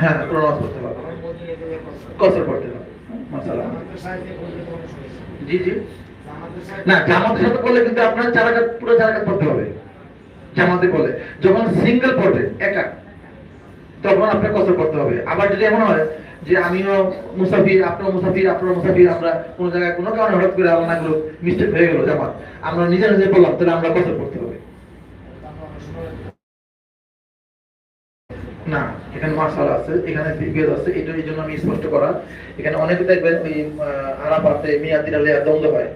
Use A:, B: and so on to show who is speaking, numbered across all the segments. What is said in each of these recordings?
A: হ্যাঁ পড়তে পারবে। না পড়লে কিন্তু আপনার পুরো হবে। জামাতে যখন সিঙ্গেল পড়বে, একা, তখন আপনার কসর পড়তে হবে। আবার যদি এমন হয় যে আমিও মুসাফির আপনার মুসাফির আপনার মুসাফির, আমরা কোনো জায়গায় কোনো কারণে হঠাৎ করে আল্লাহ না করুক মিস্টেক হয়ে গেল জামাত, আমরা নিজে নিজে বললাম তাহলে আমরা কসর পড়তে হবে। না, এখানে মার্শাল আছে, এখানে বিভেদ আছে এটা এই জন্য আমি স্পষ্ট করা। এখানে অনেকে দেখবেন ওই দ্বন্দ্ব হয়।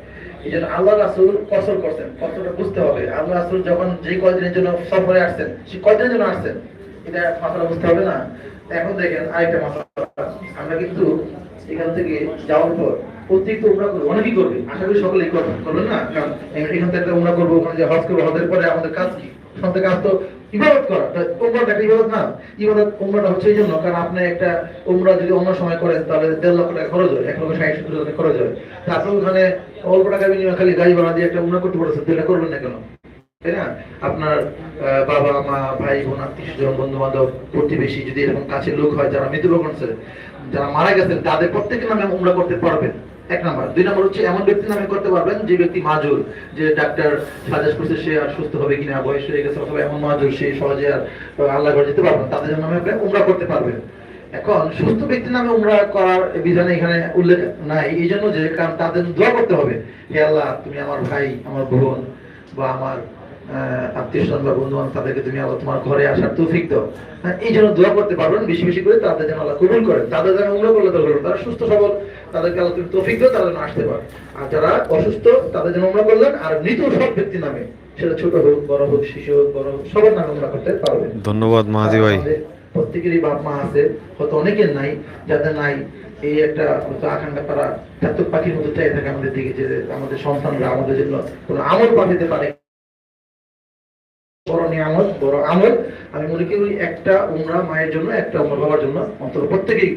A: এই জন্য আল্লাহ রাসুল কসর করছেন, কসরটা বুঝতে হবে। আল্লাহ রাসুল যখন যে কয়দিনের জন্য সফরে আসছেন, সে কয়দিনের জন্য আসছেন, এটা বুঝতে হবে না। এখন দেখেন আরেকটা আমরা কিন্তু এখান থেকে যাওয়ার পর অতিরিক্ত উমরা করব। অনেকেই করবে, আশা করি সকলেই করবেন না? কারণ এখান থেকে উমরা করব, ওখানে যে হজ করব, হজের পরে আমাদের কাজ কি? সন্তে কাজ ইবাদত করা। উমরাটা একটা ইবাদত না? ইবাদত উমরাটা হচ্ছে এই জন্য, কারণ আপনি একটা উমরা যদি অন্য সময় করেন, তাহলে দেড় লক্ষ টাকা খরচ হয়, এক লক্ষ ষাট সত্তর টাকা খরচ হয়। তারপর ওখানে অল্প টাকা খালি গাড়ি ভাড়া দিয়ে একটা উমরা করতে করবেন না কেন? তাই না? আপনার বাবা, মা, ভাই, বোন, আত্মীয় স্বজন বন্ধু বান্ধব প্রতিবেশী, যদি এরকম কাছের লোক হয়, যারা মৃত্যুবরণ করছে, যারা মারা গেছেন, তাদের প্রত্যেকের নামে উমরা করতে পারবেন। এক নাম্বার। দুই নাম্বার হচ্ছে এমন ব্যক্তি নামে করতে পারবেন যে ব্যক্তি মাজুর যে ডাক্তার সাজেস্ট করছে সে আর সুস্থ হবে কিনা বয়স হয়ে গেছে অথবা এমন মাজুর সে সহজে আর আল্লাহ ঘর যেতে পারবেন তাদের নামে আপনি উমরা করতে পারবেন। এখন সুস্থ ব্যক্তির নামে উমরা করার বিধানে এখানে উল্লেখ নাই। এই জন্য যে কারণ তাদের দোয়া করতে হবে হে আল্লাহ তুমি আমার ভাই আমার বোন বা আমার আত্মীয় স্বজন বা বন্ধু তাদেরকে তুমি আল্লাহ তোমার ঘরে আসার তৌফিক দাও। হ্যাঁ, এই জন্য দোয়া করতে পারবেন বেশি বেশি করে তাদের যেন আল্লাহ কবুল করেন। তাদের যেন উমরা করলে দরকার তারা সুস্থ সবল। তাদেরকে আল্লাহ তুমি তৌফিক দাও তারা যেন আসতে পারে। আর যারা অসুস্থ তাদের যেন উমরা করলেন আর মৃত সব ব্যক্তি নামে সেটা ছোট হোক বড় হোক শিশু হোক বড় হোক সবার নামে উমরা করতে পারবেন
B: ধন্যবাদ মাহাদি ভাই।
A: প্রত্যেকেরই বাপ মা আছে হয়তো অনেকের নাই যাদের নাই এই একটা হয়তো আকাঙ্ক্ষা তারা চাতক পাখির মতো চাই থাকে আমাদের দিকে যে আমাদের সন্তানরা আমাদের জন্য কোনো আমল পাঠাতে পারে। বড় নিয়ামত, বড় আমল। আমি মনে করি একটা উমরা মায়ের জন্য, একটা উমরা বাবার জন্য অন্তত প্রত্যেকেই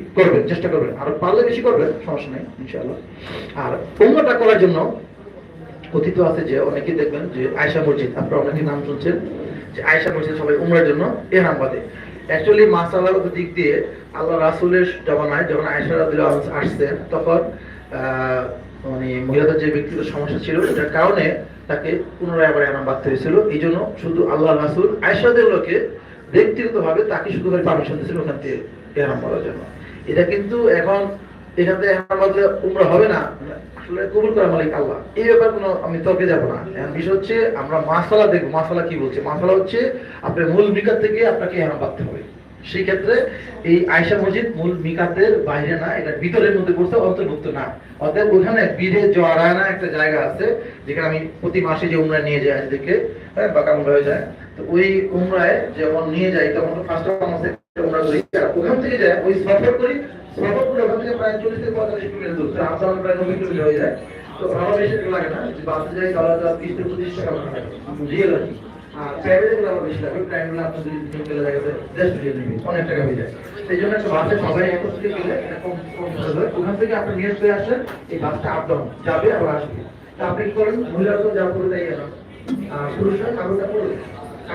A: চেষ্টা আর পারলে বেশি সমস্যা নেই আর উমরাটা করার জন্য কথিত আছে যে অনেকে দেখবেন যে আয়সা মসজিদ, আপনারা অনেকে নাম শুনছেন, যে আয়সা মসজিদ সবাই উমরার জন্য এরাম বাদে অ্যাকচুয়ালি মাসালাগত দিক দিয়ে আল্লাহ রাসুলের জমানায় যখন আয়সা রাদিয়াল্লাহু আসছেন, তখন মানে মহিলাদের যে ব্যক্তিগত সমস্যা ছিল, এটার কারণে তাকে পুনরায় আবার এরাম বাঁধতে হয়েছিল। এই জন্য শুধু আল্লাহ রাসুল আয়সাদের লোকে ব্যক্তিগত ভাবে তাকে শুধু পারমিশন দিয়েছিল ওখান থেকে এরাম বলার জন্য। এটা কিন্তু এখন এখান থেকে এরাম বাঁধলে উমরা হবে না। আসলে কবুল করা মালিক আল্লাহ। এই ব্যাপার কোনো আমি তর্কে যাব না। বিষয় হচ্ছে আমরা মাসালা দেখব। মাসালা কি বলছে? মাসালা হচ্ছে আপনার মূল মিকাত থেকে আপনাকে এরাম বাঁধতে হবে। সেই ক্ষেত্রে এই আয়সা মসজিদ মূল মিকাতের বাইরে না, এটা ভিতরের মধ্যে পড়ছে, অন্তর্ভুক্ত না। অতএব ওখানে বীরে জরানা একটা জায়গা আছে, যেখানে আমি প্রতি মাসে যে উমরা নিয়ে যাই আজকে হ্যাঁ বা কামড় হয়ে যায়। তো ওই উমরায় যখন নিয়ে যাই তখন ফার্স্ট মাসে উমরা করি। ওখান থেকে যায় ওই সফর করি, সফর করে ওখান থেকে প্রায় চল্লিশ থেকে পঁয়তাল্লিশ দূর। প্রায় নব্বই হয়ে যায়। তো ভালো বেশি লাগে না, যদি বাসে যাই তাহলে থেকে পঁচিশ টাকা হয়ে তা যা পুরুষরা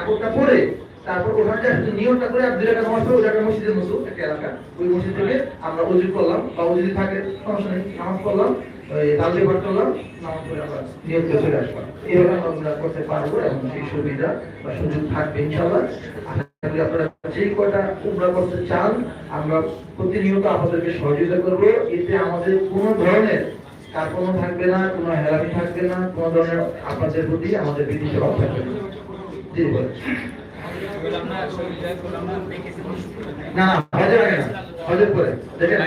A: পরে পরে, তারপর ওখানে নিয়মটা করে একটা মসজিদের মতো, একটা এলাকা। ওই মসজিদ থেকে আমরা উজু করলাম, বা যদি থাকে, সমস্যা নেই, নামাজ পড়লাম আমাদের কোনো ধরনের কার্পণ্য থাকবে না, কোনো হেলামি থাকবে না, কোনো ধরনের আপনাদের প্রতি আমাদের বিধি সেবা থাকবে না। জি হজের আগে দেখেন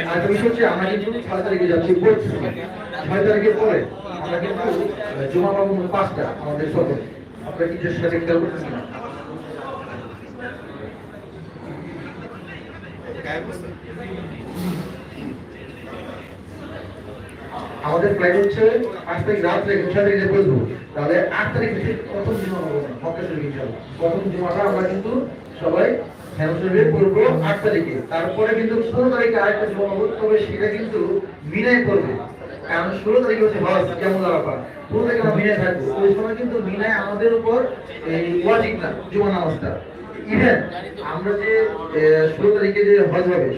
A: আমরা কিন্তু ছয় তারিখে যাচ্ছি। বোর্ড ছয় পরে আমরা কিন্তু জমা পাবো পাঁচটা আমাদের না আমাদের ফ্লাইট হচ্ছে আট তারিখ থেকে ছয় তারিখে বলব, তাহলে আট তারিখ প্রথম জমা হবে প্রথম জমাটা আমরা কিন্তু সবাই শরীফে পড়ব আট তারিখে। তারপরে কিন্তু ষোলো তারিখে আরেকটা জমা পাবো তবে সেটা কিন্তু মিনায় করবে কারণ ষোলো তারিখে হচ্ছে হজ কেমন ব্যাপার ষোলো তারিখে আমরা মিনায় থাকব। ওই সময় কিন্তু মিনায় আমাদের উপর এই ওয়াজিব না, জীবন অবস্থা। ইভেন আমরা যে ষোলো তারিখে যে হজ হবে